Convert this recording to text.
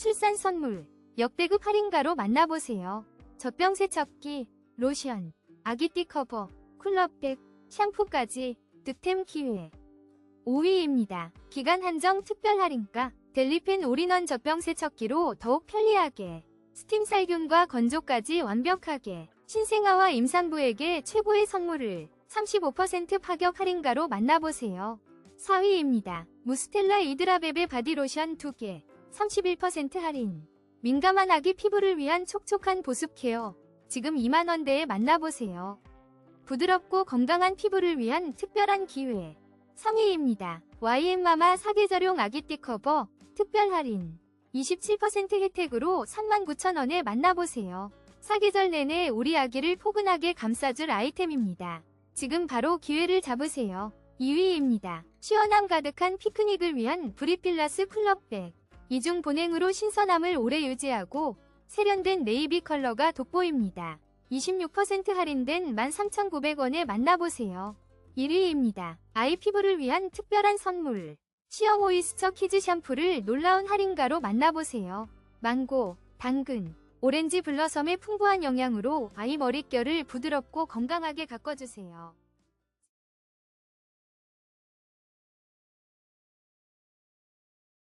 출산 선물, 역대급 할인가로 만나보세요. 젖병 세척기, 로션, 아기띠 커버, 쿨러백, 샴푸까지 득템 기회. 5위입니다. 기간 한정 특별 할인가 델리펜 올인원 젖병 세척기로 더욱 편리하게 스팀 살균과 건조까지 완벽하게 신생아와 임산부에게 최고의 선물을 35% 파격 할인가로 만나보세요. 4위입니다. 무스텔라 이드라베베 바디로션 2개 31% 할인 민감한 아기 피부를 위한 촉촉한 보습 케어 지금 2만원대에 만나보세요. 부드럽고 건강한 피부를 위한 특별한 기회 3위입니다. YM마마 사계절용 아기띠 커버 특별 할인 27% 혜택으로 39,000원에 만나보세요. 사계절 내내 우리 아기를 포근하게 감싸줄 아이템입니다. 지금 바로 기회를 잡으세요. 2위입니다. 시원함 가득한 피크닉을 위한 브리필라스 쿨러백 이중 보냉으로 신선함을 오래 유지하고 세련된 네이비 컬러가 돋보입니다. 26% 할인된 13,900원에 만나보세요. 1위입니다. 아이 피부를 위한 특별한 선물. 시어 모이스처 키즈 샴푸를 놀라운 할인가로 만나보세요. 망고, 당근, 오렌지 블러썸의 풍부한 영양으로 아이 머릿결을 부드럽고 건강하게 가꿔주세요.